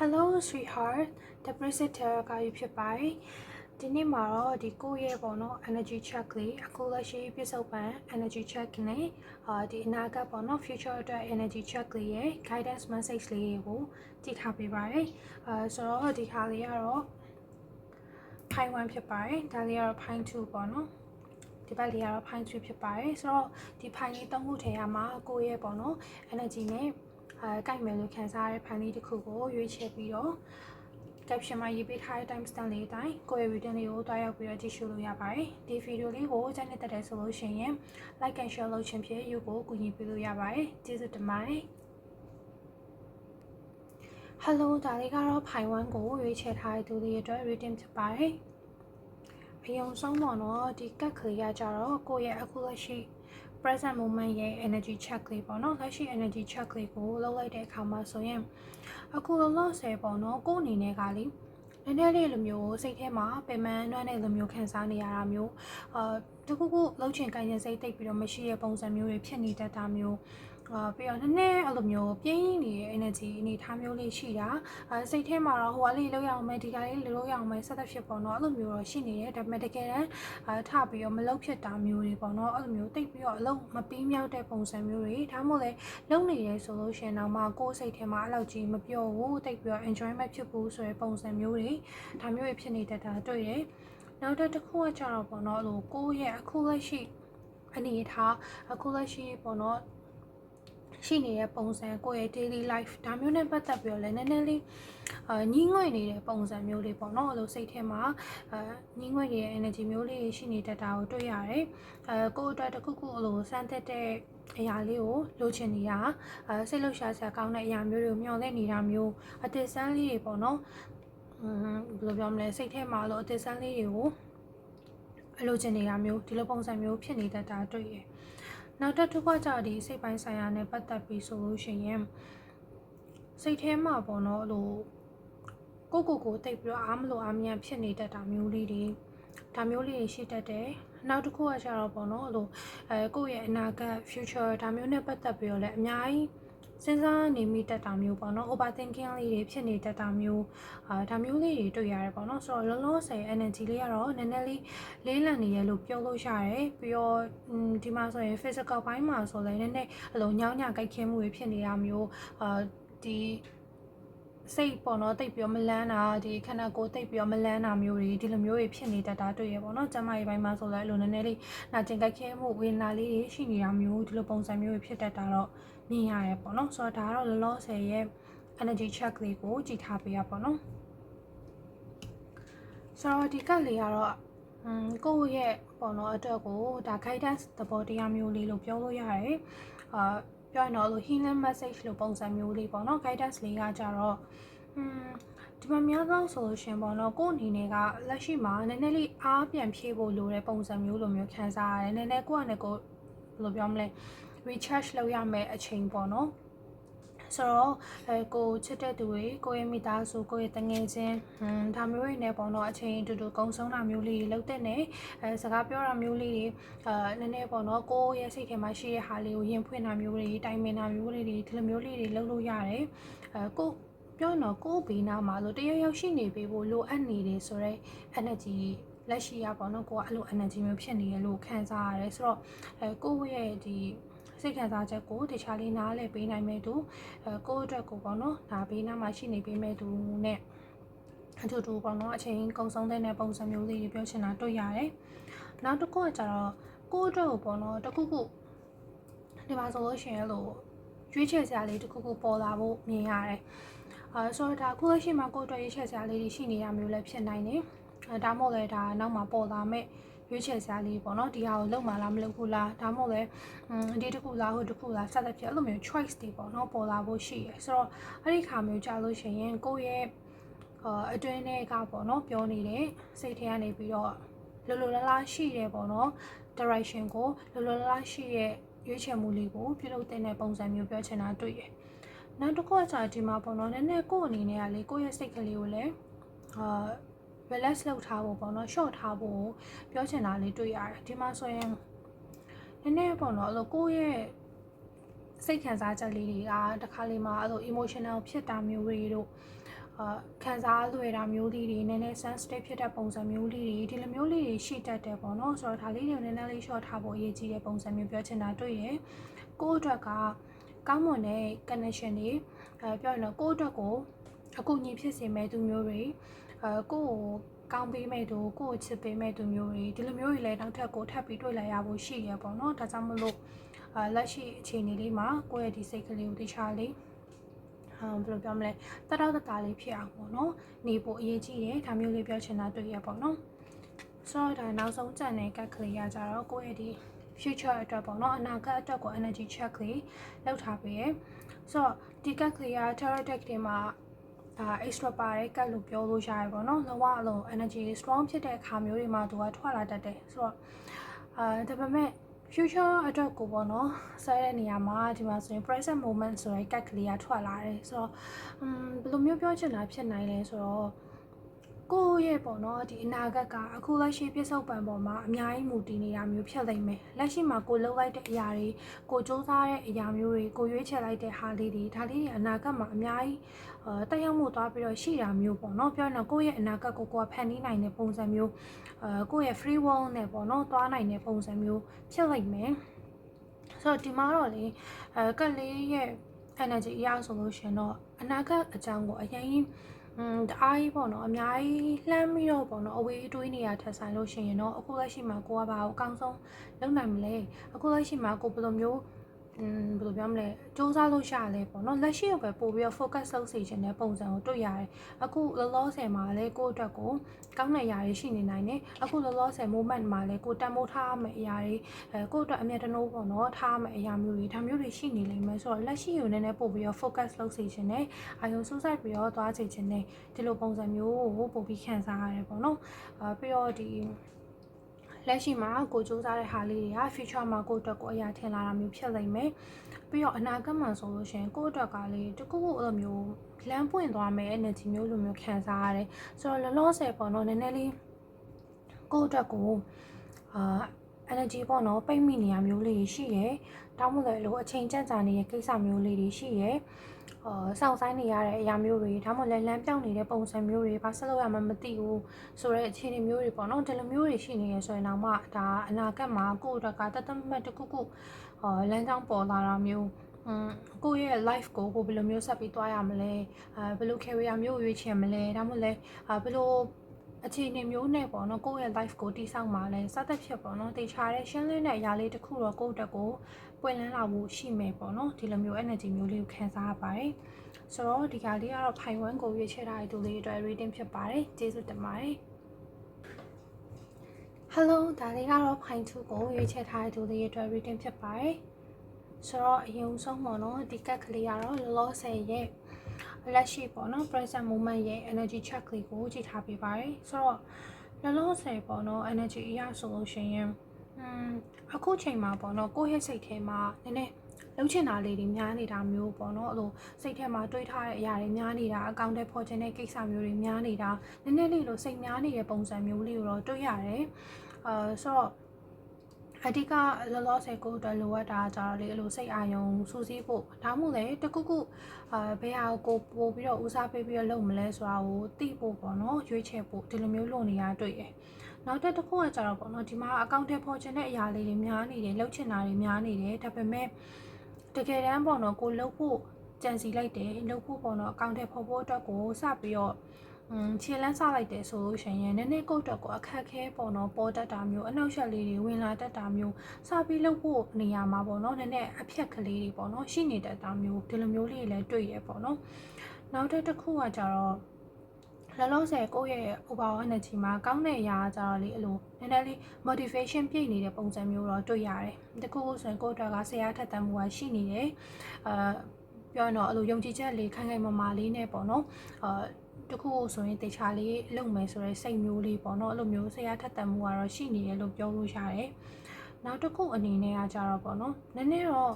Hello sweetheart တပရစ်တာကယူဖြစ်ပါတယ်ဒီနေ့မှာတော့ဒီကိုယ့်ရဲ့ပေါ့နော် energy check လေးအခုလက်ရှိပြစ္ဆုတ်ပံ energy check နဲ့အာဒီအနာဂတ်ပေါ့နော် future အတွက် energy check လေးရဲ့ guidance message လေးကိုကြည့်ထားပေးပါတယ်အာဆိုတော့ဒီခါလေးကတော့ point 1ဖြစ်ပါတယ်ဒါလေးကတော့ point 2ပေါ့နော်ဒီဘက်လေးကတော့ point 3ဖြစ်ပါတယ်ဆိုတော့ဒီ point လေးသုံးခုထဲမှာကိုယ့်ရဲ့ပေါ့နော် energy နဲ့ အဲကြိုက်မယ်လို့ခံစားရတဲ့ point လေးတစ်ခုကိုရွေးချယ်ပြီးတော့ caption မှာရေးပေးထားတဲ့ time stamp လေးအတိုင်းကိုယ့်ရဲ့ reading လေးကိုတွားရောက်ပြီးတော့ကြည့်ရှုလို့ရပါတယ်ဒီ video လေးကိုကြိုက်နေတဲ့တဲ့ဆိုလို့ရှိရင် like and share လုပ်ခြင်းဖြင့် you ကိုကူညီပေးလို့ရပါတယ်ကျေးဇူးတင်ပါတယ် Hello ဒါလေးကတော့ Pi 1ကိုရွေးချယ်ထားတဲ့သူတွေအတွက် reading ဖြစ်ပါတယ်အယုံဆုံးပေါ့နော်ဒီကက်ကလေးကကြတော့ကိုယ့်ရဲ့အခုလက်ရှိ present moment ရဲ့ energy check လေးပေါ့နော်လက်ရှိ energy check လေးကိုလုပ်လိုက်တဲ့အခါမှာဆိုရင်အခုလောလောဆယ်ပေါ့နော်ကိုယ့်အနေနဲ့ကလေနည်းနည်းလေးလိုမျိုးစိတ်ထဲမှာပင်ပန်းနှွမ်းတဲ့လိုမျိုးခံစားနေရတာမျိုးအာတခုခုလှုပ်ချင်ကိုင်ချင်စိတ်တိတ်ပြီးတော့မရှိတဲ့ပုံစံမျိုးတွေဖြစ်နေတတ်တာမျိုး အာပြီးတော့နည်းနည်းအဲ့လိုမျိုးပြင်းနေတဲ့ energy အနေထားမျိုးလေးရှိတာအဲစိတ်ထဲမှာတော့ဟိုကလေးလောက်ရအောင်မယ်ဒီကလေးလောက်ရအောင်မယ်ဆက်သက်ဖြစ်ပေါ့နော်အဲ့လိုမျိုးတော့ရှိနေတယ်ဒါပေမဲ့တကယ်တမ်းအဲထပြီးတော့မလောက်ဖြစ်တာမျိုးတွေပေါ့နော်အဲ့လိုမျိုးတိတ်ပြီးတော့အလုံးမပြီးမြောက်တဲ့ပုံစံမျိုးတွေဒါမှမဟုတ်လေလုံနေရဲဆိုလို့ရှိရင်တော့မှကိုယ်စိတ်ထဲမှာအဲ့လောက်ကြီးမပြောဘူးတိတ်ပြီးတော့ enjoyment ဖြစ်ဘူးဆိုတဲ့ပုံစံမျိုးတွေဒါမျိုးတွေဖြစ်နေတတ်တာတွေ့တယ်နောက်တစ်ခုကကြတော့ပေါ့နော်အဲ့လိုကိုယ့်ရဲ့အခုလက်ရှိအနေထားအခုလက်ရှိပေါ့နော် ရှိနေတဲ့ပုံစံကိုယ့်ရဲ့ daily life ဒါမျိုးနဲ့ပတ်သက်ပြီးတော့လည်းနည်းနည်းလေးအာညှိငွေ့နေတဲ့ပုံစံမျိုးလေးပေါ့နော်အဲ့လိုစိတ်ထဲမှာအာညှိငွေ့နေတဲ့ energy မျိုးလေးရှိနေတတ်တာကိုတွေ့ရတယ်အဲကိုယ့်အတွက်တစ်ခုခုအဲ့လိုစမ်းသစ်တဲ့အရာလေးကိုလိုချင်နေတာအဲစိတ်လှုပ်ရှားစရာကောင်းတဲ့အရာမျိုးတွေကိုမျှော်လင့်နေတာမျိုးအသစ်ဆန်းလေးတွေပေါ့နော်อืมဘယ်လိုပြောမလဲစိတ်ထဲမှာလို့အသစ်ဆန်းလေးတွေကိုအလိုချင်နေတာမျိုးဒီလိုပုံစံမျိုးဖြစ်နေတတ်တာတွေ့ရ နောက်တစ်ခုကကြဒီစိတ်ပိုင်းဆိုင်ရာနဲ့ပတ်သက်ပြီးဆိုလို့ရှိရင်စိတ်ထဲမှာပေါ့နော်အဲ့လိုကိုကိုကိုတိတ်ပြီးတော့အားမလို့အားမရဖြစ်နေတတ်တာမျိုးလေးတွေဒါမျိုးလေးတွေရှိတတ်တယ်နောက်တစ်ခုကကြတော့ပေါ့နော်အဲ့လိုအဲကိုယ့်ရဲ့အနာဂတ် future ဒါမျိုးနဲ့ပတ်သက်ပြီးတော့လည်းအများကြီး စဉ်းစားနေမိတတ်တာမျိုးပေါ့နော် overthinking လေးတွေဖြစ်နေတတ်တာမျိုးအာဒါမျိုးလေးတွေတွေ့ရတယ်ပေါ့နော်ဆိုတော့လောလောဆယ် energy လေးကတော့နည်းနည်းလေးလေးလံနေရလို့ပြောလို့ရတယ်ပြီးတော့ဒီမှာဆိုရင် physical ဘိုင်းမှာဆိုလည်းနည်းနည်းအလိုညောင်းညကြိုက်ခဲမှုတွေဖြစ်နေတာမျိုးအာဒီစိတ်ပေါ့နော်တိတ်ပြီးတော့မလန်းတာဒီခန္ဓာကိုယ်တိတ်ပြီးတော့မလန်းတာမျိုးတွေဒီလိုမျိုးတွေဖြစ်နေတတ်တာတွေ့ရပေါ့နော်ကျမရဲ့ဘိုင်းမှာဆိုလည်းအလိုနည်းနည်းလေးနာကျင်ကြိုက်ခဲမှုဝေဒနာလေးတွေရှိနေတာမျိုးဒီလိုပုံစံမျိုးတွေဖြစ်တတ်တာတော့ မြင်ရတယ်ပေါ့နော်ဆိုတော့ဒါကတော့လောလောဆယ်ရဲ့ energy check လေးကိုကြည့်ထားပေးရပေါ့နော်ဆိုတော့ဒီကတ်လေးကတော့อืมကိုယ့်ရဲ့ပေါ့နော်အတွက်ကိုဒါ guidance သဘောတရားမျိုးလေးလို့ပြောလို့ရတယ်အာပြောရင်တော့လို့ healing message လို့ပုံစံမျိုးလေးပေါ့နော် guidance လေးကကြတော့อืมဒီမှာများသောဆိုလို့ရှင်ပေါ့နော်ကို့အနေနဲ့ကလက်ရှိမှာနည်းနည်းလေးအားပြန်ဖြည့်ဖို့လိုတဲ့ပုံစံမျိုးလိုမျိုးခံစားရတယ်နည်းနည်းကိုယ့်အနေကိုဘယ်လိုပြောမလဲ recharge လုပ်ရမယ်အချိန်ပေါ့နော်ဆိုတော့အဲကိုချစ်တဲ့သူတွေကိုယ့်ရဲ့မိသားစုကိုယ့်ရဲ့တငယ်ချင်းဟွန်းဒါမျိုးတွေနဲ့ပေါ့နော်အချိန်တူတူကုံဆုံးတာမျိုးလေးတွေလုပ်တဲ့နဲ့အဲစကားပြောတာမျိုးလေးတွေအာနည်းနည်းပေါ့နော်ကိုယ့်ရဲ့စိတ်ထဲမှာရှိတဲ့ဟာလေးကိုရင်ဖွင့်တာမျိုးတွေတိုင်ပင်တာမျိုးလေးတွေဒီလိုမျိုးလေးတွေလုပ်လို့ရတယ်အဲကိုပြောတော့ကိုယ့်ဘေးနားမှာလို့တယောက်ယောက်ရှိနေပေးဖို့လိုအပ်နေတယ်ဆိုတော့ energy လက်ရှိရပေါ့နော်ကိုကအဲ့လို energy မျိုးဖြစ်နေရလို့ခံစားရတယ်ဆိုတော့အဲကိုယ့်ရဲ့ဒီ စိတ်ခံစားချက်ကိုတခြားလေးနားလည်ပေးနိုင်မဲ့သူအဲကိုယ့်အတွက်ကိုပေါ့နော်ဒါဘေးနားမှာရှိနေပေးမဲ့သူနဲ့အတူတူပေါ့နော်အချိန်ကုန်ဆုံးတဲ့ပုံစံမျိုးလေးတွေပြောချင်တာတွေ့ရတယ်နောက်တစ်ခုကကျတော့ကိုယ့်အတွက်ကိုပေါ့နော်တခုခုဒီမှာဆိုလို့ရှိရင်လို့ရွေးချယ်စရာလေးတခုခုပေါ်လာဖို့မြင်ရတယ်အဲဆိုတော့ဒါခုလက်ရှိမှာကိုယ့်အတွက်ရွေးချယ်စရာလေးတွေရှိနေရမျိုးလည်းဖြစ်နိုင်တယ်အဲဒါမှမဟုတ်လည်းဒါနောက်မှာပေါ်လာမဲ့ ရွေးချယ်စရာလေးပေါ့နော်ဒီဟာကိုလုံမလားမလုံဘူးလားဒါမှမဟုတ်လည်းဒီတစ်ခုလားဟိုတစ်ခုလားစသဖြင့်အဲ့လိုမျိုး choice တွေပေါ့နော်ပေါ်လာဖို့ရှိရယ်ဆိုတော့အဲ့ဒီခါမျိုးကြာလို့ရှိရင်ကိုယ့်ရဲ့အာအတွင်းထဲကပေါ့နော်ပြောနေတဲ့စိတ်ထဲကနေပြီးတော့လောလောလားလားရှိတယ်ပေါ့နော် direction ကိုလောလောလားလားရှိရဲ့ရွေးချယ်မှုလေးကိုပြုလုပ်တဲ့ပုံစံမျိုးပြောချင်တာတွေ့ရယ်နောက်တစ်ခုကကြာဒီမှာပေါ့နော်နည်းနည်းကိုယ့်အနေနဲ့ကလေကိုယ့်ရဲ့စိတ်ကလေးကိုလည်းအာ relax လုပ်ထားဖို့ပေါ့နော် short ထားဖို့ပြောချင်တာလေးတွေ့ရတယ်ဒီမှာဆိုရင်နည်းနည်းပေါ့နော်အဲ့လိုကိုယ့်ရဲ့စိတ်ခံစားချက်လေးတွေကတခါလေမှအဲ့လို emotional ဖြစ်တာမျိုးတွေတို့အာခံစားလွယ်တာမျိုးလေးတွေနည်းနည်း sensitive ဖြစ်တဲ့ပုံစံမျိုးလေးတွေဒီလိုမျိုးလေးတွေရှိတတ်တယ်ပေါ့နော်ဆိုတော့ဒါလေးတွေကိုနည်းနည်းလေး short ထားဖို့အရေးကြီးတဲ့ပုံစံမျိုးပြောချင်တာတွေ့ရယ်ကိုယ့်အတွက်ကကောင်းမွန်တဲ့ connection တွေအဲပြောရင်တော့ကိုယ့်အတွက်ကိုအကူအညီဖြစ်စေမဲ့သူမျိုးတွေ အဲကိုယ့်ကိုကောင်းပေးမဲ့သူကိုယ့်ကိုချစ်ပေးမဲ့သူမျိုးတွေဒီလိုမျိုးတွေလည်းနောက်ထပ်ကိုထပ်ပြီးတွေ့လာရဖို့ရှိရပေါ့နော်ဒါကြောင့်မလို့အာလက်ရှိအခြေအနေလေးမှာကိုယ့်ရဲ့ဒီစိတ်ကလေးကိုတခြားလေးဟမ်ဘယ်လိုပြောမလဲတတောက်တတာလေးဖြစ်အောင်ပေါ့နော်နေဖို့အရေးကြီးတယ်ဒါမျိုးလေးပြောချင်တာတွေ့ရပေါ့နော်ဆိုတော့ဒါနောက်ဆုံးကြံတဲ့ကက်ကလေးကကြတော့ကိုယ့်ရဲ့ဒီ future အတွက်ပေါ့နော်အနာဂတ်အတွက်ကို energy check လေးလုပ်ထားပေးရယ်ဆိုတော့ဒီကက်ကလေးက tarot deck တွေမှာ ဒါ extra ပါတဲ့ကတ်လို့ပြောလို့ရတယ်ပေါ့နော်လောကအလုံး energy strong ဖြစ်တဲ့အခါမျိုးတွေမှာသူကထွက်လာတတ်တယ်ဆိုတော့အာဒါပေမဲ့ future အတွက်ကိုပေါ့နော်ဆွဲတဲ့နေရာမှာဒီမှာဆိုရင် present moment ဆိုတဲ့ကက်ကလေးကထွက်လာတယ်ဆိုတော့อืมဘယ်လိုမျိုးပြောချင်တာဖြစ်နိုင်လဲဆိုတော့ကိုယ့်ရဲ့ပေါ့နော်ဒီအနာဂတ်ကအခုလက်ရှိပြစ္ဆုတ်ပံပေါ်မှာအများကြီးမူတည်နေတာမျိုးဖြစ်လိမ့်မယ်လက်ရှိမှာကိုလှုပ်လိုက်တဲ့အရာတွေကိုစူးစမ်းတဲ့အရာမျိုးတွေကိုရွေးချယ်လိုက်တဲ့ဟာလေးတွေဒါလေးတွေအနာဂတ်မှာအများကြီးအဲ တက်ရောက်မှုသွားပြီးတော့ရှိတာမျိုးပေါ့နော်ပြောရင်တော့ကိုယ့်ရဲ့အနာဂတ်ကိုကိုယ်ကဖန်တီးနိုင်တဲ့ပုံစံမျိုးအဲကိုယ့်ရဲ့ free will နဲ့ပေါ့နော်သွားနိုင်တဲ့ပုံစံမျိုးဖြစ်လိမ့်မယ်ဆိုတော့ဒီမှာတော့လေအဲကလေးရဲ့ energy အရဆိုလို့ရှင်တော့အနာဂတ်အကြောင်းကိုအရင်อืมတအားကြီးပေါ့နော်အများကြီးလှမ်းပြီးတော့ပေါ့နော်အဝေးတွေးနေရထက်ဆိုင်လို့ရှိရင်တော့အခုလက်ရှိမှာကိုကဘာကိုအကောင်းဆုံးလုပ်နိုင်မလဲအခုလက်ရှိမှာကိုဘယ်လိုမျိုး อืมဘယ်လိုပြောမလဲစူးစမ်းလို့ရလဲပေါ့နော်လက်ရှိကိုပဲပို့ပြီးတော့ focus လုပ်စေချင်တဲ့ပုံစံကိုတွေ့ရတယ်အခုလောလောဆယ်မှာလည်းကိုယ့်အတွက်ကိုကောင်းတဲ့အရာတွေရှိနေနိုင်တယ်အခုလောလောဆယ် moment မှာလည်းကိုတန်မိုးထားမယ့်အရာတွေအဲကိုယ့်အတွက်အမြတ်တနိုးပေါ့နော်ထားမယ့်အရာမျိုးတွေဒါမျိုးတွေရှိနေလိမ့်မယ်ဆိုတော့လက်ရှိကိုနည်းနည်းပို့ပြီးတော့ focus လုပ်စေချင်တယ်အာရုံစူးစိုက်ပြီးတော့သွားစေချင်တယ်ဒီလိုပုံစံမျိုးကိုပို့ပြီးခံစားရတယ်ပေါ့နော်အာပြီးတော့ဒီ လက်ရှိမှာကိုစူးစမ်းတဲ့ဟာလေးတွေက future မှာကိုအတွက်ကိုအရာထင်လာတာမျိုးဖြစ်လိမ့်မယ်ပြီးတော့အနာဂတ်မှာဆိုလို့ရှိရင်ကိုယ့်အတွက်ကလေးတကူကူအဲ့လိုမျိုးလမ်းပွင့်သွားမယ် energy မျိုးလိုမျိုးခံစားရတယ်ဆိုတော့လောလောဆယ်ပေါ့နော်နည်းနည်းလေးကိုယ့်အတွက်ကိုအာ energy ပေါ့နော်ပိတ်မိနေရမျိုးလေးရှိရယ်တောင်းမလို့လို့အချိန်ကြန့်ကြာနေတဲ့ကိစ္စမျိုးလေးတွေရှိရယ်အာ စောင့်ဆိုင်နေရတဲ့အရာမျိုးတွေဒါမှမဟုတ်လည်းလမ်းပြောင်းနေတဲ့ပုံစံမျိုးတွေဘာဆက်လုပ်ရမှမသိဘူးဆိုတဲ့အခြေအနေမျိုးတွေပေါ့နော်ဒီလိုမျိုးတွေရှိနေရဆိုရင်တော့မှဒါအနာဂတ်မှာကိုယ့်အတွက်ကတသက်မှတ်တစ်ခုခုအာလမ်းကြောင်းပေါ်လာတာမျိုးอืมကိုယ့်ရဲ့ life ကိုကိုဘယ်လိုမျိုးဆက်ပြီးသွားရမလဲအဲဘယ်လို career မျိုးရွေးချယ်မလဲဒါမှမဟုတ်လဲဘယ်လိုအခြေအနေမျိုးနဲ့ပေါ့နော်ကိုယ့်ရဲ့ life ကိုတည်ဆောက်မှာလဲစသဖြင့်ပေါ့နော်တေချာတဲ့ရှင်းလင်းတဲ့အရာလေးတစ်ခုတော့ကိုယ့်အတွက်ကို ပွင့်လန်းလာဖို့ရှိမယ်ပေါ့နော်ဒီလိုမျိုး energy မျိုးလေးကိုခံစားရပါတယ်ဆိုတော့ဒီကလေးကတော့ဖိုင်ဝမ်ကိုရွေးချယ်ထားတဲ့သူလေးအတွက် reading ဖြစ်ပါတယ်ကျေးဇူးတင်ပါတယ် Hello ဒါလေးကတော့ဖိုင်2ကိုရွေးချယ်ထားတဲ့သူလေးအတွက် reading ဖြစ်ပါတယ်ဆိုတော့အရင်ဆုံးပေါ့နော်ဒီကက်ကလေးကတော့လောလောဆယ်ရဲ့လက်ရှိပေါ့နော် present moment ရဲ့ energy check လေးကိုကြည့်ထားပေးပါတယ်ဆိုတော့လောလောဆယ်ပေါ့နော် energy အရဆိုလို့ရှိရင်อืม အခုချိန်မှာပေါ့နော်ကိုယ့်ရဲ့စိတ်ထဲမှာနည်းနည်းလှုပ်ချင်တာလေးတွေများနေတာမျိုးပေါ့နော်အဲ့လိုစိတ်ထဲမှာတွေးထားတဲ့အရာတွေများနေတာအကောင့်ထဲပေါ်ချင်တဲ့ကိစ္စမျိုးတွေများနေတာနည်းနည်းလေးလိုစိတ်များနေတဲ့ပုံစံမျိုးလေးကိုတော့တွေးရတယ်အာဆိုတော့အဓိကလောလောဆယ်ကိုအတွက်လိုအပ်တာကြတော့လေအဲ့လိုစိတ်အာရုံစူးစီးဖို့ဒါမှမဟုတ်လေတခုခုအာဘယ်ဟာကိုပို့ပြီးတော့ဦးစားပေးပြီးတော့လုပ်မလဲဆိုတာကိုသိဖို့ပေါ့နော်ရွေးချယ်ဖို့ဒီလိုမျိုးလုပ်နေရတွေ့ရ နောက်တစ်ခုကကြတော့ပေါ့နော်ဒီမှာအကောင့်ထဲပေါ်ချင်တဲ့အရာလေးတွေများနေတယ်လှုပ်ချင်တာတွေများနေတယ်ဒါပေမဲ့တကယ်တမ်းပေါ့နော်ကိုလှုပ်ဖို့ကြံစီလိုက်တယ်လှုပ်ဖို့ပေါ့နော်အကောင့်ထဲပေါ်ဖို့အတွက်ကိုစပြီးတော့อืมခြေလန်းစားလိုက်တယ်ဆိုလို့ရှိရင်နည်းနည်းကုတ်တော့ကိုအခက်ခဲပေါ့နော်ပေါ်တတ်တာမျိုးအနောက်ရှက်လေးတွေဝင်လာတတ်တာမျိုးစပြီးလုပ်ဖို့နေရာမှာပေါ့နော်နည်းနည်းအဖြက်ကလေးတွေပေါ့နော်ရှိနေတတ်တာမျိုးဒီလိုမျိုးလေးလည်းတွေ့ရပေါ့နော်နောက်တစ်ခုကကြတော့ လောလောဆယ်ကိုယ့်ရဲ့ overall energy မှာကောင်းတဲ့အရာကြတော့လေအဲ့လိုနည်းနည်းလေး motivation ပြည့်နေတဲ့ပုံစံမျိုးတော့တွေ့ရတယ်။တခုခုဆိုရင်ကိုယ့်အတွက်ကဆရာထက်သန်မှုကရှိနေတယ်။အာပြောရင်တော့အဲ့လိုယုံကြည်ချက်လေးခိုင်ခိုင်မာမာလေးနဲ့ပေါ့နော်။အာတခုဆိုရင်တေချာလေးလုပ်မယ်ဆိုတဲ့စိတ်မျိုးလေးပေါ့နော်အဲ့လိုမျိုးဆရာထက်သန်မှုကတော့ရှိနေတယ်လို့ပြောလို့ရတယ် နောက်တစ်ခုအနေနဲ့ကကြတော့ပေါ့နော်နည်းနည်းတော့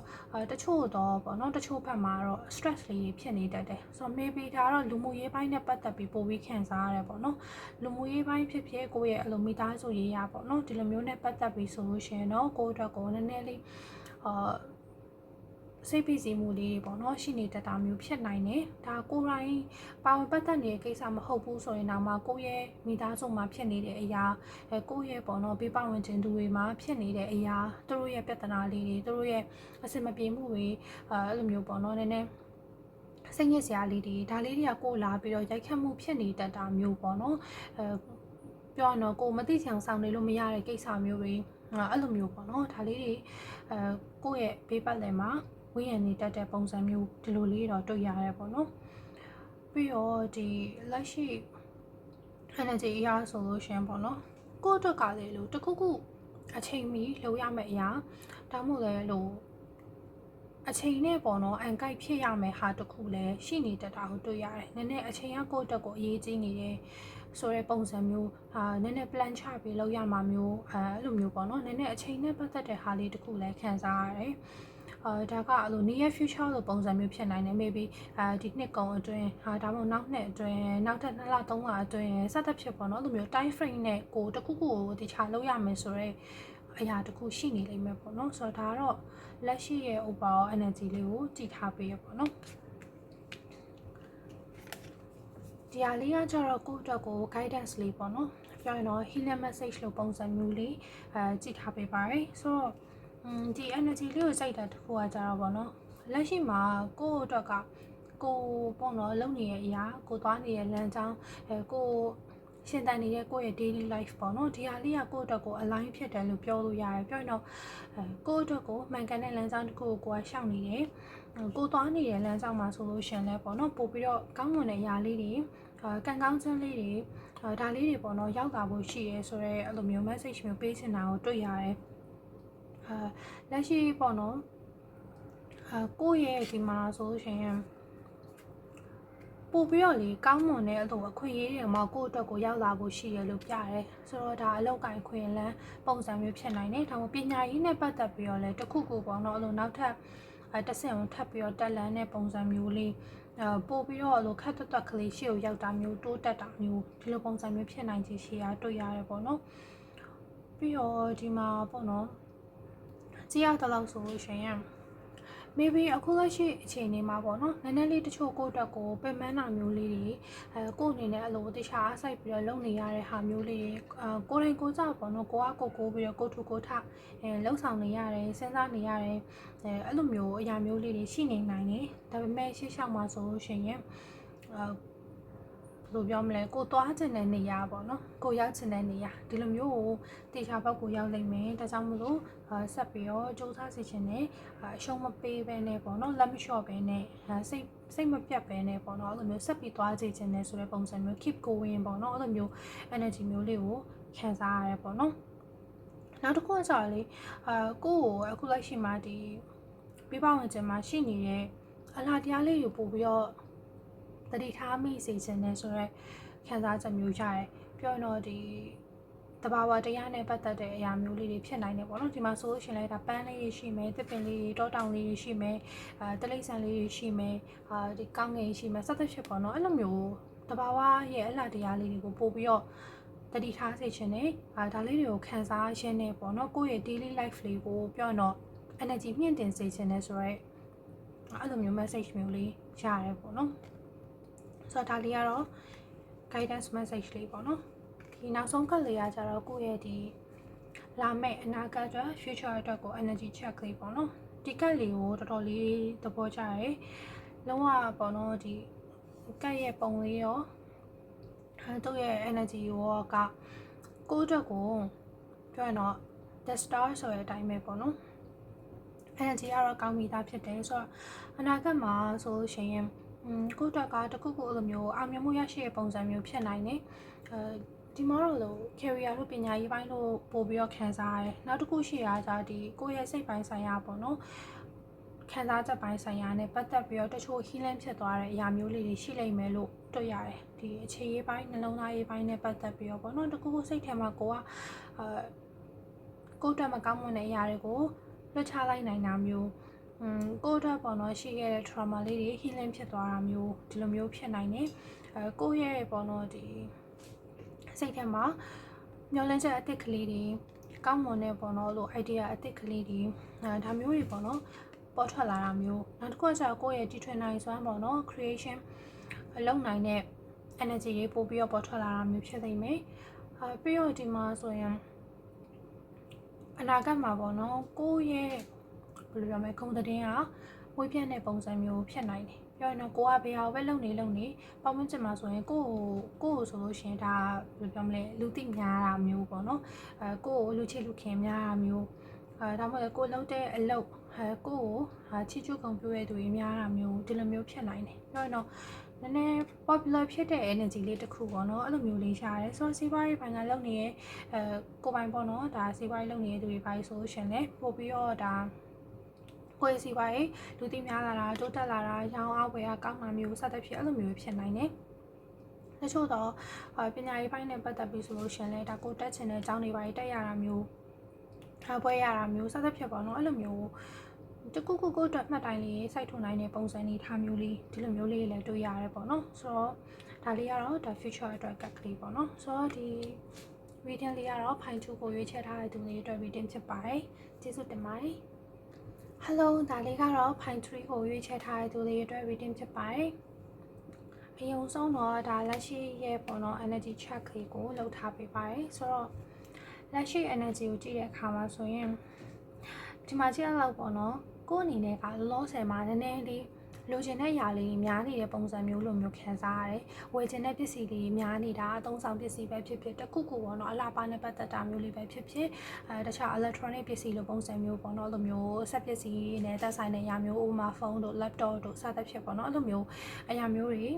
တချို့တော့ပေါ့နော်တချို့ဘက်မှာတော့ stress လေးဖြစ်နေတတ်တယ်ဆိုတော့ maybe ဒါတော့လူမှုရေးပိုင်းနဲ့ပတ်သက်ပြီးပိုပြီးခံစားရတယ်ပေါ့နော်လူမှုရေးပိုင်းဖြစ်ဖြစ်ကိုယ့်ရဲ့အလိုမိသားစုရေးရပေါ့နော်ဒီလိုမျိုးနဲ့ပတ်သက်ပြီးဆိုလို့ရှိရင်တော့ကိုယ့်အတွက်ကိုနည်းနည်းလေးအာ စိတ်ဖိစီးမှုလေးတွေပေါ့နော်ရှိနေတတ်တာမျိုးဖြစ်နိုင်တယ်ဒါကိုယ်တိုင်ပါဝင်ပတ်သက်နေတဲ့ကိစ္စမဟုတ်ဘူးဆိုရင်တော့မှကိုယ့်ရဲ့မိသားစုမှာဖြစ်နေတဲ့အရာအဲကိုယ့်ရဲ့ပေါ့နော်ဘေးပဝင်ခြင်းသူတွေမှာဖြစ်နေတဲ့အရာသူတို့ရဲ့ပြဿနာလေးတွေသူတို့ရဲ့အဆင်မပြေမှုတွေအဲအဲ့လိုမျိုးပေါ့နော်နည်းနည်းစိတ်ညစ်စရာလေးတွေဒါလေးတွေကကိုယ်လာပြီးတော့ရိုက်ခတ်မှုဖြစ်နေတတ်တာမျိုးပေါ့နော်အဲပြောရတော့ကိုယ်မသိချင်ဆောင်နေလို့မရတဲ့ကိစ္စမျိုးတွေအဲ့လိုမျိုးပေါ့နော်ဒါလေးတွေအဲကိုယ့်ရဲ့ဘေးပတ်လည်မှာ ဝိရဏနေတတ်တဲ့ပုံစံမျိုးဒီလိုလေးတော့တွေ့ရတယ်ပေါ့နော်ပြီးတော့ဒီလက်ရှိ energy အရာဆိုလို့ရှင်ပေါ့နော်ကိုယ့်အတွက်ကလည်းလို့တခုခုအချိန်မီလုပ်ရမယ့်အရာဒါမှမဟုတ်လည်းလို့အချိန်နဲ့ပေါ့နော်အန်ကိုက်ဖြစ်ရမယ်ဟာတခုလည်းရှိနေတတ်တာကိုတွေ့ရတယ်နည်းနည်းအချိန်ကကိုယ့်အတွက်ကိုအရေးကြီးနေတယ်ဆိုတဲ့ပုံစံမျိုးအာနည်းနည်း plan ချပြီးလုပ်ရမှာမျိုးအဲအဲ့လိုမျိုးပေါ့နော်နည်းနည်းအချိန်နဲ့ပတ်သက်တဲ့ဟာလေးတခုလည်းခံစားရတယ် အာဒါကအဲ့လို near future လို့ပုံစံမျိုးဖြစ်နိုင်တယ် maybe အဲဒီနှစ်ကုန်အတွင်းဟာဒါမှမဟုတ်နောက်နှစ်အတွင်းနောက်ထပ်2လ3လအတွင်းစသဖြင့်ပေါ့နော်အဲ့လိုမျိုး time frame နဲ့ကိုတခုခုကိုတခြားလုပ်ရမယ်ဆိုတော့အရာတခုရှိနေလိမ့်မယ်ပေါ့နော်ဆိုတော့ဒါကတော့လက်ရှိရဲ့ overall energy လေးကိုကြည့်ထားပေးရပေါ့နော်ဒီဟာလေးကကျတော့ကိုယ့်အတွက်ကို guidance လေးပေါ့နော်ပြောရင်တော့ healing message လို့ပုံစံမျိုးလေးအဲကြည့်ထားပေးပါတယ်ဆိုတော့อืม ဒီ energy လေးကိုစိတ်တာတစ်ခုကကြတော့ပေါ့နော်လက်ရှိမှာကိုယ့်အတွက်ကကိုပေါ့နော်လုပ်နေတဲ့အရာကိုသွားနေတဲ့လမ်းကြောင်းအဲကိုရှင်တန်နေတဲ့ကိုယ့်ရဲ့ daily life ပေါ့နော်ဒီဟာလေးကကိုယ့်အတွက်ကို align ဖြစ်တယ်လို့ပြောလို့ရတယ်ပြောရင်တော့အဲကိုယ့်အတွက်ကိုမှန်ကန်တဲ့လမ်းကြောင်းတစ်ခုကိုကိုယ်ကရှောင်နေတယ်ကိုသွားနေတဲ့လမ်းကြောင်းမှာဆိုလို့ရှင်လဲပေါ့နော်ပို့ပြီးတော့ကောင်းမွန်တဲ့အရာလေးတွေအဲကန်ကောင်းခြင်းလေးတွေအဲဒါလေးတွေပေါ့နော်ရောက်လာဖို့ရှိရဲဆိုတော့အဲ့လိုမျိုး message မျိုးပေးချင်တာကိုတွေ့ရတယ်အဲ လက်ရှိပေါ့နော်အဲကိုယ့်ရဲ့ဒီမှာဆိုလို့ရှိရင်ပို့ပြီးတော့လေကောင်းမွန်တဲ့အလုပ်အခွင့်အရေးတွေမှာကိုယ့်အတွက်ကိုရောက်လာဖို့ရှိရလို့ပြရဲဆိုတော့ဒါအလောက်ကင်ခွင့်လန်းပုံစံမျိုးဖြစ်နိုင်တယ်ဒါမှပညာရေးနဲ့ပတ်သက်ပြီးတော့လည်းတခုခုပေါ့နော်အဲ့လိုနောက်ထပ်အဲတစ်ဆင့်အောင်ထပ်ပြီးတော့တက်လန်းတဲ့ပုံစံမျိုးလေးအဲပို့ပြီးတော့လိုခက်တွတ်တွက်ကလေးရှေ့ကိုရောက်တာမျိုးတိုးတက်တာမျိုးဒီလိုပုံစံမျိုးဖြစ်နိုင်ချေရှိရတွေ့ရတယ်ပေါ့နော်ပြီးတော့ဒီမှာပေါ့နော် ကြည့်ရတဲ့လောက်ဆိုလို့ရှိရင် maybe အခုလက်ရှိအခြေအနေမှာပေါ့နော်နည်းနည်းလေးတချို့ကိုယ့်အတွက်ကိုပင်ပန်းတာမျိုးလေးတွေအဲကိုယ့်အနေနဲ့အဲ့လိုတခြားအဆိုင်ပြီးတော့လုပ်နေရတဲ့ဟာမျိုးလေးတွေအဲကိုယ်တိုင်ကိုယ်ကြပေါ့နော်ကိုကကိုကိုပြီးတော့ကိုထူကိုထအဲလှုပ်ဆောင်နေရတယ်စဉ်းစားနေရတယ်အဲအဲ့လိုမျိုးအရာမျိုးလေးတွေရှိနေနိုင်တယ်ဒါပေမဲ့ရှေ့လျှောက်မှာဆိုလို့ရှိရင်အဲ ဘယ်လိုပြောမလဲကိုသွားချင်တဲ့နေရာပေါ့နော်ကိုရောက်ချင်တဲ့နေရာဒီလိုမျိုးကိုတေချာဘက်ကိုရောက်လိမ့်မယ်ဒါကြောင့်မလို့ဆက်ပြီးတော့စူးစမ်းစီခြင်းနဲ့အရှုံးမပေးဘဲနဲ့ပေါ့နော်လက်မလျှော့ဘဲနဲ့စိတ်စိတ်မပြတ်ဘဲနဲ့ပေါ့နော်အဲ့လိုမျိုးဆက်ပြီးသွားစေခြင်းနဲ့ဆိုတဲ့ပုံစံမျိုး keep going ပေါ့နော်အဲ့လိုမျိုး energy မျိုးလေးကိုခံစားရတယ်ပေါ့နော်နောက်တစ်ခုကကြာလေအာကိုယ့်ကိုအခုလက်ရှိမှာဒီပြပဝင်ခြင်းမှာရှိနေတဲ့အလားတရားလေးကိုပို့ပြီးတော့ တတိထားမိစေခြင်းနဲ့ဆိုတော့ခံစားချက်မျိုးရတယ်ပြောရင်တော့ဒီတဘာဝတရားနဲ့ပတ်သက်တဲ့အရာမျိုးလေးတွေဖြစ်နိုင်တယ်ပေါ့နော်ဒီမှာဆိုလို့ရှိရင်လည်းဒါပန်းလေးတွေရှိမယ်တစ်ပင်လေးတွေတောတောင်လေးတွေရှိမယ်အာတလိษံလေးတွေရှိမယ်အာဒီကောင်းငယ်ရှိမယ်စသဖြင့်ပေါ့နော်အဲ့လိုမျိုးတဘာဝရဲ့အလှတရားလေးတွေကိုပို့ပြီးတော့တတိထားစေချင်တယ်အာဒါလေးတွေကိုခံစားရင်းနဲ့ပေါ့နော်ကိုယ့်ရဲ့ daily life လေးကိုပြောရင်တော့ energy မြင့်တင်စေချင်တယ်ဆိုတော့အဲ့လိုမျိုး message မျိုးလေးရတယ်ပေါ့နော် ဆိုတော့ဒါလေးကတော့ guidance message လေးပေါ့နော်ဒီနောက်ဆုံးကလေးကကြတော့ကိုယ့်ရဲ့ဒီလာမယ့်အနာဂတ်အတွက် future အတွက်ကို energy check လေးပေါ့နော်ဒီကတ်လေးကိုတော်တော်လေးသဘောကျရယ်လုံးဝပေါ့နော်ဒီကတ်ရဲ့ပုံလေးရောသူ့ရဲ့ energy ရောကကိုယ့်အတွက်ကိုပြောရင်တော့ the star ဆိုတဲ့အတိုင်းပဲပေါ့နော် energy ကတော့ကောင်းမိသားဖြစ်တယ်ဆိုတော့အနာဂတ်မှာဆိုလို့ရှိရင်อืม ကိုယ့်အတွက်ကတခုခုအဲ့လိုမျိုးအောင်မြင်မှုရရှိတဲ့ပုံစံမျိုးဖြစ်နိုင်တယ်အဲဒီမှာတော့လို့ career လို့ပညာရေးပိုင်းလို့ပို့ပြီးတော့ခံစားရတယ်နောက်တစ်ခုရှိတာじゃဒီကိုယ့်ရဲ့စိတ်ပိုင်းဆိုင်ရာပေါ့နော်ခံစားချက်ပိုင်းဆိုင်ရာနဲ့ပတ်သက်ပြီးတော့တချို့ healing ဖြစ်သွားတဲ့အရာမျိုးလေးတွေရှိလိမ့်မယ်လို့တွေ့ရတယ်ဒီအခြေရေးပိုင်းနှလုံးသားရေးပိုင်းနဲ့ပတ်သက်ပြီးတော့ပေါ့နော်တခုခုစိတ်ထဲမှာကိုကအာကိုယ့်တက်မကောင်းမွန်တဲ့အရာတွေကိုလွတ်ချလိုက်နိုင်တာမျိုးอืม ကိုယ့်အတွက်ပေါ့နော်ရှိခဲ့တဲ့ trauma လေးတွေ healing ဖြစ်သွားတာမျိုးဒီလိုမျိုးဖြစ်နိုင်တယ်အဲကိုယ့်ရဲ့ပေါ့နော်ဒီစိတ်ထဲမှာမျောလင့်ချက်အသစ်ကလေးတွေကောင်းမွန်တဲ့ပေါ့နော်လို့ idea အသစ်ကလေးတွေအဲဒါမျိုးတွေပေါ့နော်ပေါ်ထွက်လာတာမျိုးနောက်တစ်ခုကကျတော့ကိုယ့်ရဲ့တီထွင်နိုင်စွမ်းပေါ့နော် creation အလုပ်နိုင်တဲ့ energy တွေပို့ပြီးတော့ပေါ်ထွက်လာတာမျိုးဖြစ်နေမယ်အဲပြီးတော့ဒီမှာဆိုရင်အနာဂတ်မှာပေါ့နော်ကိုယ့်ရဲ့ ဘယ်လိုပြောမလဲခုံတဲ့င်းကဝေးပြန့်တဲ့ပုံစံမျိုးဖြစ်နိုင်တယ်ပြောရင်တော့ကိုကဘယ်ဟာပဲလုပ်နေလုပ်နေပတ်ဝန်းကျင်မှာဆိုရင်ကိုကိုကိုဆိုလို့ရှိရင်ဒါဘယ်လိုပြောမလဲလူသိများတာမျိုးပေါ့နော်အဲကိုကိုလူချစ်လူခင်များတာမျိုးအဲဒါမှမဟုတ်ကိုလုပ်တဲ့အလုပ်အဲကိုကိုချီချူကုန်ပြည့်ရတဲ့သူတွေများတာမျိုးဒီလိုမျိုးဖြစ်နိုင်တယ်ပြောရင်တော့နည်းနည်း popular ဖြစ်တဲ့ energy လေးတစ်ခုပေါ့နော်အဲ့လိုမျိုးလေးရှားတယ်ဆိုတော့စီးပွားရေးပိုင်းကလုပ်နေရဲ့အဲကိုပိုင်ပေါ့နော်ဒါစီးပွားရေးလုပ်နေတဲ့သူတွေပိုင်းဆိုလို့ရှင်လေပို့ပြီးတော့ဒါ ကိုယ်စီပွားရေးလူသိများလာတာတိုးတက်လာတာရောင်းအားဝယ်အားကောင်းတာမျိုးစသဖြင့်အဲ့လိုမျိုးဖြစ်နိုင်တယ်တချို့တော့ပညာရေးပိုင်းနဲ့ပတ်သက်ပြီးဆိုလို့ရှင်လေဒါကိုတက်ချင်တဲ့အကြောင်းတွေပိုင်းတက်ရတာမျိုးအပွဲရတာမျိုးစသဖြင့်ပေါ့နော်အဲ့လိုမျိုးတကူကူကိုအတွက်မှတ်တိုင်းလေးစိုက်ထုံနိုင်တဲ့ပုံစံလေးထားမျိုးလေးဒီလိုမျိုးလေးလည်းတွေ့ရတယ်ပေါ့နော်ဆိုတော့ဒါလေးကတော့ဒါ future အတွက်ကကလေးပေါ့နော်ဆိုတော့ဒီ reading လေးကတော့ fine tune ကိုရွေးချယ်ထားတဲ့သူတွေအတွက် reading ဖြစ်ပါတယ်ကျေးဇူးတင်ပါတယ် Hello ဒါလေးကတော့ fine tree ကိုရွေးချယ်ထားတဲ့သူတွေအတွက် reading ဖြစ်ပါတယ်အယုံဆုံးတော့ဒါလက်ရှိရဲ့ပေါ့နော် energy check လေးကိုလုပ်ထားပေးပါတယ်ဆိုတော့လက်ရှိ energy ကိုကြည့်တဲ့အခါမှာဆိုရင်ဒီမှာကြည့်ရတော့ပေါ့နော်ကိုယ့်အနေနဲ့ကလောဆယ်မှာနည်းနည်းလေး လိုချင်တဲ့ຢာလေးများနေတဲ့ပုံစံမျိုးလိုမျိုးခံစားရတယ်။ဝယ်ချင်တဲ့ပစ္စည်းတွေများနေတာအသုံးဆောင်ပစ္စည်းပဲဖြစ်ဖြစ်တခုခုပေါ့နော်အလားပါနဲ့ပတ်သက်တာမျိုးလေးပဲဖြစ်ဖြစ်အဲတခြား electronic ပစ္စည်းလိုပုံစံမျိုးပေါ့နော်အဲ့လိုမျိုးဆက်ပစ္စည်းနဲ့သက်ဆိုင်တဲ့ຢာမျိုးဥပမာဖုန်းတို့ laptop တို့စသဖြင့်ပေါ့နော်အဲ့လိုမျိုးအရာမျိုးတွေ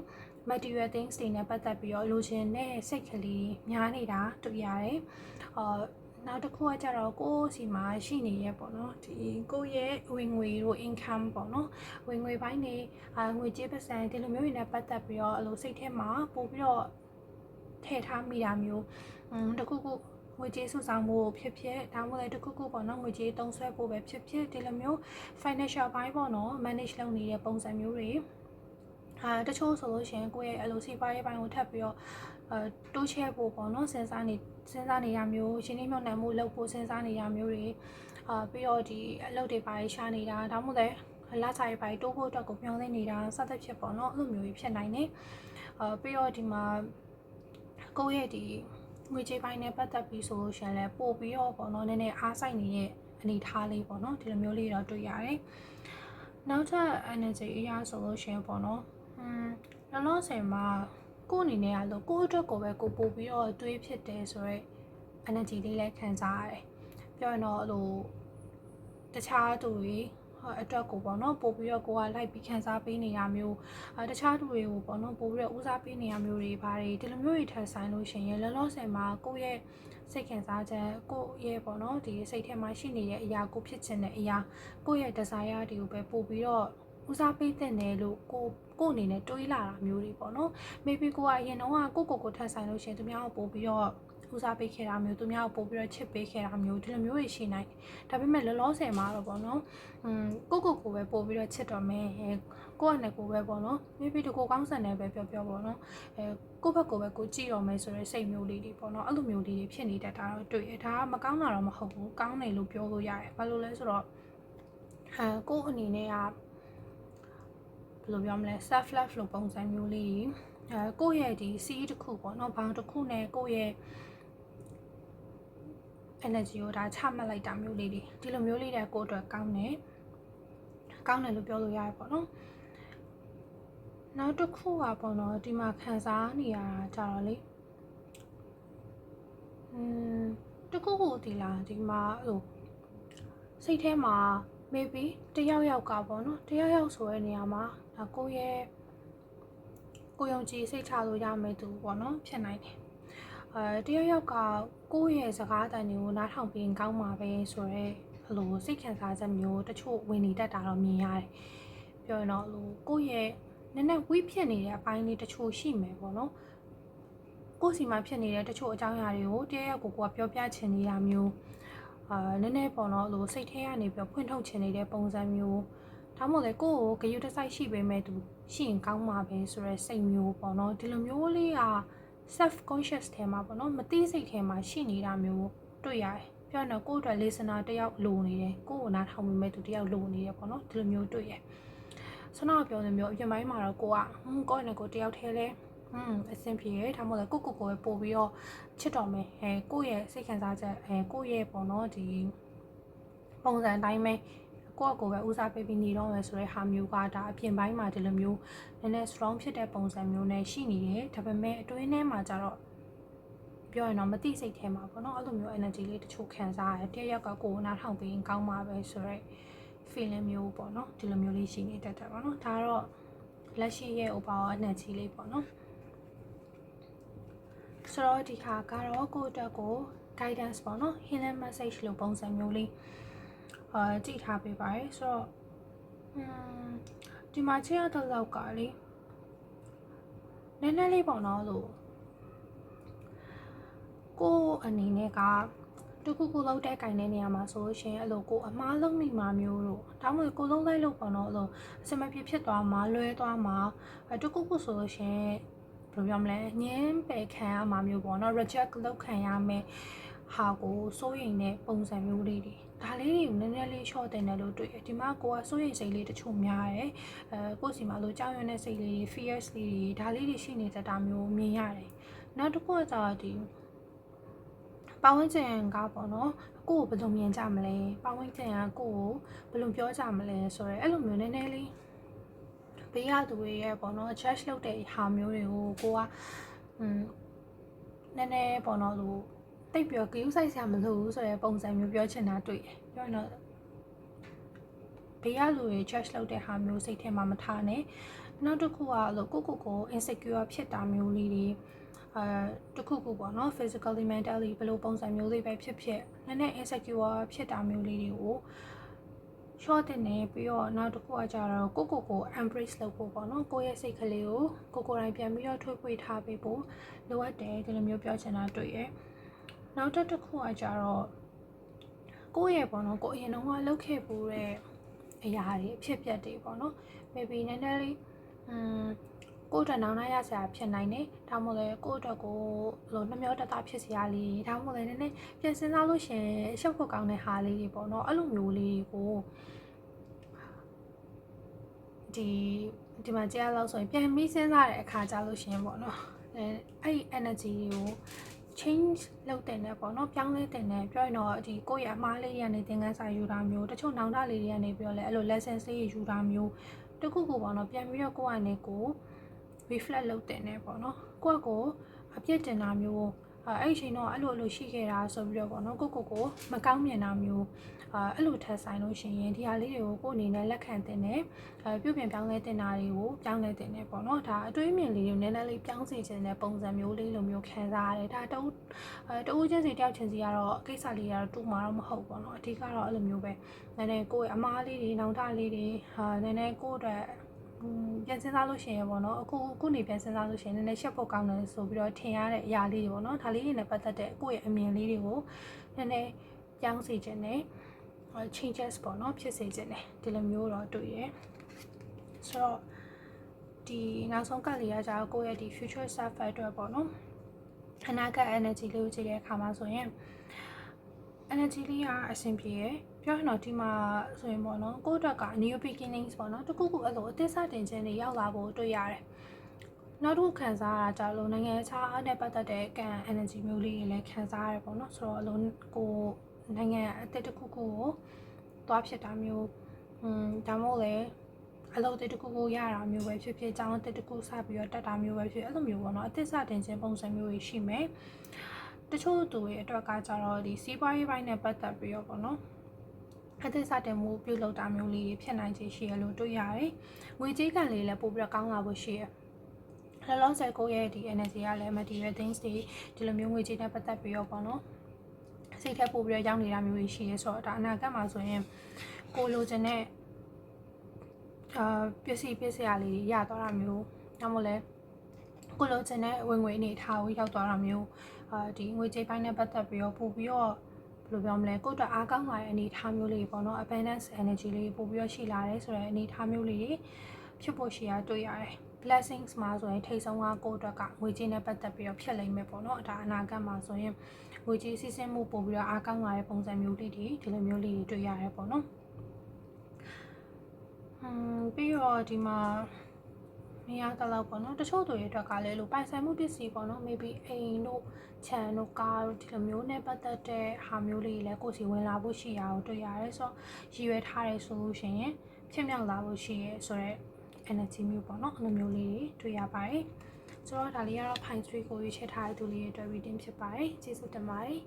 material things တွေနဲ့ပတ်သက်ပြီးတော့လိုချင်တဲ့စိတ်ကလေးများနေတာတွေ့ရတယ်။အာ နောက်တစ်ခုကကြတော့ကိုယ့်စီမှာရှိနေရပေါ့နော်ဒီကိုယ့်ရဲ့ဝင်ငွေတို့ income ပေါ့နော်ဝင်ငွေပိုင်းနေအာငွေကြေးပတ်စံဒီလိုမျိုးတွေနဲ့ပတ်သက်ပြီးတော့အလိုစိတ်ထဲမှာပို့ပြီးတော့ထည့်ထားမိတာမျိုးอืมတခုခုငွေကြေးစုဆောင်မှုဖြစ်ဖြစ်ဒါမှမဟုတ်တခုခုပေါ့နော်ငွေကြေးတုံးဆွဲဖို့ပဲဖြစ်ဖြစ်ဒီလိုမျိုး financial ဘိုင်းပေါ့နော် manage လုပ်နေတဲ့ပုံစံမျိုးတွေအာတချို့ဆိုလို့ရှိရင်ကိုယ့်ရဲ့အလိုစီပွားရေးပိုင်းကိုထပ်ပြီးတော့အဲ တိုးချဲ့ဖို့ပေါ့နော်စဉ်းစားနေစဉ်းစားနေရမျိုးရှင်နေမြောက်နှံမှုလုပ်ဖို့စဉ်းစားနေရမျိုးတွေအာပြီးတော့ဒီအလုပ်တွေပါရှာနေတာဒါမှမဟုတ်လည်းလာစာရေးပိုင်းတိုးဖို့အတွက်ကိုပြောင်းနေနေတာစသဖြင့်ပေါ့နော်အဲ့လိုမျိုးကြီးဖြစ်နိုင်တယ်အာပြီးတော့ဒီမှာကိုယ့်ရဲ့ဒီငွေကြေးပိုင်းနဲ့ပတ်သက်ပြီးဆိုလို့ရှင်လဲပို့ပြီးတော့ပေါ့နော်နည်းနည်းအားဆိုင်နေတဲ့အနေထားလေးပေါ့နော်ဒီလိုမျိုးလေးတော့တွေ့ရတယ်နောက်ထပ် energy အရာဆိုလို့ရှင်ပေါ့နော်อืมလောလောဆယ်မှာ ကိုယ့်အနေနဲ့ကလို့ကိုယ့်အတွက်ကိုပဲကိုပို့ပြီးတော့တွေးဖြစ်တယ်ဆိုတော့ energy လေးလည်းခံစားရတယ်ပြောရင်တော့အဲ့လိုတခြားသူတွေအတွက်ကိုပေါ့နော်ပို့ပြီးတော့ကိုကလိုက်ပြီးခံစားပေးနေရမျိုးအဲတခြားသူတွေကိုပေါ့နော်ပို့ပြီးတော့ဦးစားပေးနေရမျိုးတွေပါတယ်ဒီလိုမျိုးတွေထပ်ဆိုင်လို့ရှိရင်လောလောဆယ်မှာကိုယ့်ရဲ့စိတ်ခံစားချက်ကိုယ့်ရဲ့ပေါ့နော်ဒီစိတ်ထဲမှာရှိနေတဲ့အရာကိုဖြစ်ချင်တဲ့အရာကိုယ့်ရဲ့ desire တွေကိုပဲပို့ပြီးတော့ ဦးစားပေးတဲ့နယ်လို့ကိုကိုအနေနဲ့တွေးလာတာမျိုးတွေပေါ့နော် maybe ကိုကအရင်တော့ကိုကိုကိုထပ်ဆိုင်လို့ရှိရင်သူများကိုပို့ပြီးတော့ဦးစားပေးခဲ့တာမျိုးသူများကိုပို့ပြီးတော့ချစ်ပေးခဲ့တာမျိုးဒီလိုမျိုးတွေရှိနိုင်ဒါပေမဲ့လောလောဆယ်မှာတော့ပေါ့နော်อืมကိုကိုကိုပဲပို့ပြီးတော့ချစ်တော်မယ်ကိုယ့်အနေကိုပဲပေါ့နော် maybe တကိုကောင်းဆန်တယ်ပဲပြောပြောပေါ့နော်အဲကိုယ့်ဘက်ကိုပဲကိုကြည့်တော်မယ်ဆိုတဲ့စိတ်မျိုးလေးတွေပေါ့နော်အဲ့လိုမျိုးလေးတွေဖြစ်နေတတ်တာတော့တွေ့ရဒါကမကောင်းတာတော့မဟုတ်ဘူးကောင်းတယ်လို့ပြောလို့ရတယ်ဘာလို့လဲဆိုတော့အဲကိုယ့်အနေနဲ့က ဘယ်လိုပြောမလဲ self love လို့ပုံစံမျိုးလေးအဲကိုယ့်ရဲ့ဒီ C တစ်ခုပေါ့နော်ဘောင်တစ်ခုနဲ့ကိုယ့်ရဲ့ energy ကိုဒါချမှတ်လိုက်တာမျိုးလေးတွေဒီလိုမျိုးလေးတဲ့ကိုယ့်အတွက်ကောင်းတယ်ကောင်းတယ်လို့ပြောလို့ရတယ်ပေါ့နော်နောက်တစ်ခုကပေါ့နော်ဒီမှာခံစားနေရတာကြတော့လေอืมတခုခုဒီလားဒီမှာဟိုစိတ်ထဲမှာ maybe တယောက်ယောက်ကပေါ့နော်တယောက်ယောက်ဆိုတဲ့နေရာမှာ ဒါကိုယ့်ရဲ့ကိုယုံကြည်စိတ်ချလို့ရမယ်သူပေါ့နော်ဖြစ်နိုင်တယ်အဲတယောက်ယောက်ကကိုယ့်ရဲ့စကားတန်တွေကိုနားထောင်ပြီးကောင်းမှာပဲဆိုတော့ဘလို့စိတ်ခံစားချက်မျိုးတချို့ဝင်နေတတ်တာတော့မြင်ရတယ်ပြောရင်တော့လို့ကိုယ့်ရဲ့နည်းနည်းဝိဖြစ်နေတဲ့အပိုင်းလေးတချို့ရှိမယ်ပေါ့နော်ကိုယ့်စီမှာဖြစ်နေတဲ့တချို့အကြောင်းအရာတွေကိုတယောက်ယောက်ကိုကိုကပြောပြချင်နေတာမျိုးအာနည်းနည်းပေါ့နော်လို့စိတ်ထဲကနေပြီးဖွင့်ထုတ်ချင်နေတဲ့ပုံစံမျိုး ဒါမှမဟုတ်လေကိုယ့်ကိုဂယုတစိုက်ရှိပေမဲ့သူရှိရင်ကောင်းမှာပဲဆိုရဲစိတ်မျိုးပေါ့နော်ဒီလိုမျိုးလေးက self conscious ထဲမှာပေါ့နော်မသိစိတ်ထဲမှာရှိနေတာမျိုးတွေ့ရတယ်ပြောရတော့ကိုယ့်အတွက် listener တယောက်လိုနေတယ်ကိုယ့်ကိုနားထောင်မိမဲ့သူတယောက်လိုနေတယ်ပေါ့နော်ဒီလိုမျိုးတွေ့ရဆွမ်းတော်ပြောနေမျိုးအပြင်ပိုင်းမှာတော့ကိုကဟွန်းကိုယ့်နဲ့ကိုတယောက်တည်းလဲอืมအဆင်ပြေရဒါမှမဟုတ်ကိုကိုကိုပဲပို့ပြီးတော့ချစ်တော်မယ်အဲကိုယ့်ရဲ့စိတ်ခံစားချက်အဲကိုယ့်ရဲ့ပေါ့နော်ဒီပုံစံအတိုင်းပဲ ကိုယ့်အကိုပဲဦးစားပေးပြီးနေတော့မယ်ဆိုတဲ့ဟာမျိုးကဒါအပြင်ပိုင်းမှာဒီလိုမျိုးနည်းနည်း strong ဖြစ်တဲ့ပုံစံမျိုးနဲ့ရှိနေတယ်ဒါပေမဲ့အတွင်းထဲမှာကျတော့ပြောရင်တော့မသိစိတ်ထဲမှာပေါ့နော်အဲ့လိုမျိုး energy လေးတချို့ခံစားရတယ်တယောက်ကကိုယ်နားထောင်ပြီးကောင်းမှာပဲဆိုတော့ feeling မျိုးပေါ့နော်ဒီလိုမျိုးလေးရှိနေတတ်တယ်ပေါ့နော်ဒါတော့လက်ရှိရဲ့ overall energy လေးပေါ့နော်ဆိုတော့ဒီခါကတော့ကိုယ့်အတွက်ကို guidance ပေါ့နော် healing message လို့ပုံစံမျိုးလေး အာကြည့်ထားပေးပါရယ်ဆိုတော့อืมဒီမှာချက်ရတဲ့လောက်ကလေနည်းနည်းလေးပေါ့နော်လို့ကိုယ်အနေနဲ့ကတခုခုလောက်တဲ့ကင်တဲ့နေရာမှာဆိုလို့ရှိရင်အဲ့လိုကိုအမားလုံးနေမှာမျိုးလို့ဒါမှမဟုတ်ကိုလုံးလိုက်လို့ပေါ့နော်အဲ့လိုအစမဖြစ်ဖြစ်သွားမှာလွဲသွားမှာအဲတခုခုဆိုလို့ရှိရင်ဘယ်လိုပြောမလဲငင်းပယ်ခံရမှာမျိုးပေါ့နော် reject လုပ်ခံရမယ် ဟာကိုစိုးရိမ်တဲ့ပုံစံမျိုးလေးတွေဒါလေးတွေကိုနည်းနည်းလေး short တင်တယ်လို့တွေ့တယ်ဒီမှာကိုကစိုးရိမ်စိတ်လေးတချို့များတယ်အဲကိုစီမှာလို့ကြောက်ရွံ့တဲ့စိတ်လေးတွေ fears လေးတွေဒါလေးတွေရှိနေတတ်တာမျိုးမြင်ရတယ်နောက်တစ်ခုကကျတော့ဒီပတ်ဝန်းကျင်ကပေါ့နော်ကိုကိုဘယ်လိုမြင်ကြမလဲပတ်ဝန်းကျင်ကကိုကိုဘယ်လိုပြောကြမလဲဆိုတော့အဲ့လိုမျိုးနည်းနည်းလေးဘေးရသူတွေရဲ့ပေါ့နော် judge လုပ်တဲ့ဟာမျိုးတွေကိုကိုကอืมနည်းနည်းပေါ့နော်လို့ တိတ်ပြော queue ဆိုင်ဆရာမလို့ဘူးဆိုတဲ့ပုံစံမျိုးပြောချင်တာတွေ့တယ်ပြောရင်တော့ဘေးရလူတွေ judge လုပ်တဲ့ဟာမျိုးစိတ်ထဲမှာမထားနဲ့နောက်တစ်ခုကလို့ကိုကိုကို insecure ဖြစ်တာမျိုးလေးတွေအဲတခုခုပေါ့နော် physically mentally ဘယ်လိုပုံစံမျိုးလေးပဲဖြစ်ဖြစ်နည်းနည်း insecure ဖြစ်တာမျိုးလေးတွေကို short တင်နေပြီးတော့နောက်တစ်ခုကကြတော့ကိုကိုကို embrace လုပ်ဖို့ပေါ့နော်ကိုယ့်ရဲ့စိတ်ကလေးကိုကိုကိုယ်တိုင်ပြန်ပြီးတော့ထွေးပွေထားပေးဖို့လိုအပ်တယ်ဒီလိုမျိုးပြောချင်တာတွေ့ရယ် နောက်တစ်ခုကကြတော့ကိုယ့်ရဲ့ပေါ့နော်ကိုအရင်တော့ကလုပ်ခဲ့ဖို့တဲ့အရာတွေအဖြစ်အပျက်တွေပေါ့နော် maybe နည်းနည်းလေးอืมကိုယ့်အတွက်နောင်နာရစရာဖြစ်နိုင်တယ်ဒါမှမဟုတ်လေကိုယ့်အတွက်ကိုလိုနှမျောတတဖြစ်စရာလေးဒါမှမဟုတ်လေနည်းနည်းပြန်စဉ်းစားလို့ရှင်ရှောက်ဖို့ကောင်းတဲ့ဟာလေးတွေပေါ့နော်အဲ့လိုမျိုးလေးတွေကိုဒီဒီမှာကြားလို့ဆိုရင်ပြန်ပြီးစဉ်းစားတဲ့အခါကြလို့ရှင်ပေါ့နော်အဲအဲ့ဒီ energy တွေကို change လုပ်တင်တယ်ပေါ့နော်ပြောင်းလဲတင်တယ်ပြောရင်တော့ဒီကိုယ့်ရဲ့အမားလေးတွေကနေသင်ခန်းစာယူတာမျိုးတချို့နောင်တလေးတွေကနေပြီးတော့လဲအဲ့လို lesson လေးယူတာမျိုးတခုခုပေါ့နော်ပြန်ပြီးတော့ကိုယ့်အနေကို reflect လုပ်တင်တယ်ပေါ့နော်ကိုယ့်ကိုအပြစ်တင်တာမျိုးအဲအဲ့ချိန်တော့အဲ့လိုအဲ့လိုရှိခဲ့တာဆိုပြီးတော့ပေါ့နော်ကိုကိုကိုမကောင်းမြင်တာမျိုး အဲအဲ့လိုထပ်ဆိုင်လို့ရှိရင်ဒီဟာလေးတွေကိုကိုအနေနဲ့လက်ခံတင်တယ်အဲပြုပြင်ပြောင်းလဲတင်တာတွေကိုပြောင်းလဲတင်တယ်ပေါ့နော်ဒါအတွေးမြင်လေးတွေနည်းနည်းလေးပြောင်းစီခြင်းတဲ့ပုံစံမျိုးလေးလိုမျိုးခံစားရတယ်ဒါတအူးအဲတအူးချင်းစီတယောက်ချင်းစီကတော့ကိစ္စလေးကတော့တူမှာတော့မဟုတ်ပေါ့နော်အဓိကတော့အဲ့လိုမျိုးပဲနည်းနည်းကိုယ့်ရဲ့အမားလေးတွေနောင်တလေးတွေဟာနည်းနည်းကိုယ့်အတွက်ပြန်စဉ်းစားလို့ရှိရင်ပေါ့နော်အခုခုနေပြန်စဉ်းစားလို့ရှိရင်နည်းနည်းရှက်ဖို့ကောင်းတယ်ဆိုပြီးတော့ထင်ရတဲ့အရာလေးတွေပေါ့နော်ဒါလေးတွေနဲ့ပတ်သက်တဲ့ကိုယ့်ရဲ့အမြင်လေးတွေကိုနည်းနည်းပြောင်းစေခြင်းနဲ့ changes ပေါ့နော်ဖြစ်စေခြင်းနဲ့ဒီလိုမျိုးတော့တွေ့ရယ်ဆိုတော့ဒီနောက်ဆုံးကတ်လေးကကြာကိုယ့်ရဲ့ဒီ future self အတွက်ပေါ့နော်အနာဂတ် energy လေးကိုကြည့်တဲ့အခါမှာဆိုရင် energy လေးကအဆင်ပြေရယ်ပြောရင်တော့ဒီမှာဆိုရင်ပေါ့နော်ကိုယ့်အတွက်က new beginnings ပေါ့နော်တခုခုအဲ့လိုအသေးစားတင်ခြင်းတွေရောက်လာဖို့တွေ့ရတယ်နောက်တစ်ခုခံစားရတာကြလို့နိုင်ငံခြားနဲ့ပတ်သက်တဲ့ကံ energy မျိုးလေးတွေလည်းခံစားရတယ်ပေါ့နော်ဆိုတော့အလုံးကို နိုင်ငံအသက်တစ်ခုခုကိုသွားဖြစ်တာမျိုးอืมဒါမှမဟုတ်လေအလုပ်တစ်ခုခုရတာမျိုးပဲဖြစ်ဖြစ်အကြောင်းတစ်ခုစပြီးတော့တက်တာမျိုးပဲဖြစ်အဲ့လိုမျိုးပေါ့နော်အသက်စတင်ခြင်းပုံစံမျိုးတွေရှိမယ်တချို့သူတွေအတွက်ကကြတော့ဒီစီးပွားရေးပိုင်းနဲ့ပတ်သက်ပြီးတော့ပေါ့နော်အသက်စတင်မှုပြုလုပ်တာမျိုးလေးဖြစ်နိုင်ခြေရှိရလို့တွေ့ရတယ်။ငွေကြေးကံလေးလည်းပို့ပြီးတော့ကောင်းလာဖို့ရှိရ။လောလောဆယ်ကိုရဲ့ဒီ energy ကလည်း material things တွေဒီလိုမျိုးငွေကြေးနဲ့ပတ်သက်ပြီးတော့ပေါ့နော်။ စိတ်ထက်ပို့ပြီးတော့ရောက်နေတာမျိုးရှိရဲဆိုတော့ဒါအနာဂတ်မှာဆိုရင်ကိုလိုချင်တဲ့အာပစ္စည်းပစ္စည်းအလေးရသွားတာမျိုးဒါမှမဟုတ်လဲကိုလိုချင်တဲ့ဝင်ငွေအနေထားကိုရောက်သွားတာမျိုးအာဒီငွေကြေးပိုင်းနဲ့ပတ်သက်ပြီးတော့ပို့ပြီးတော့ဘယ်လိုပြောမလဲကိုယ့်အတွက်အားကောင်းလာတဲ့အနေအထားမျိုးလေးပေါ့နော် abundance energy လေးပို့ပြီးတော့ရှိလာတယ်ဆိုတဲ့အနေအထားမျိုးလေးဖြစ်ဖို့ရှိရတွေ့ရတယ် blessings မှာဆိုရင်ထိတ်ဆုံးကကိုယ့်အတွက်ကငွေကြေးနဲ့ပတ်သက်ပြီးတော့ဖြစ်လိမ့်မယ်ပေါ့နော်ဒါအနာဂတ်မှာဆိုရင်ငွေကြေးစီးဆင်းမှုပို့ပြီးတော့အားကောင်းလာတဲ့ပုံစံမျိုးလေးတွေဒီလိုမျိုးလေးတွေတွေ့ရတယ်ပေါ့နော်ဟွန်းပြီးတော့ဒီမှာမရတော့ပေါ့နော်တချို့တွေအတွက်ကလည်းလို့ပိုင်ဆိုင်မှုပစ္စည်းပေါ့နော် maybe အိမ်တို့ခြံတို့ကားတို့ဒီလိုမျိုးနဲ့ပတ်သက်တဲ့ဟာမျိုးလေးတွေလည်းကိုယ်စီဝင်လာဖို့ရှိရအောင်တွေ့ရတယ်ဆိုတော့ရည်ရွယ်ထားတယ်ဆိုလို့ရှိရင်ဖြစ်မြောက်လာဖို့ရှိရဲဆိုတော့ energy မျိုးပေါ့နော်အဲ့လိုမျိုးလေးတွေတွေ့ရပါတယ်ဆိုတော့ဒါလေးကတော့ fine tree ကိုရွေးချယ်ထားတဲ့သူလေးတွေအတွက် reading ဖြစ်ပါတယ်ကျေးဇူးတင်ပါတယ်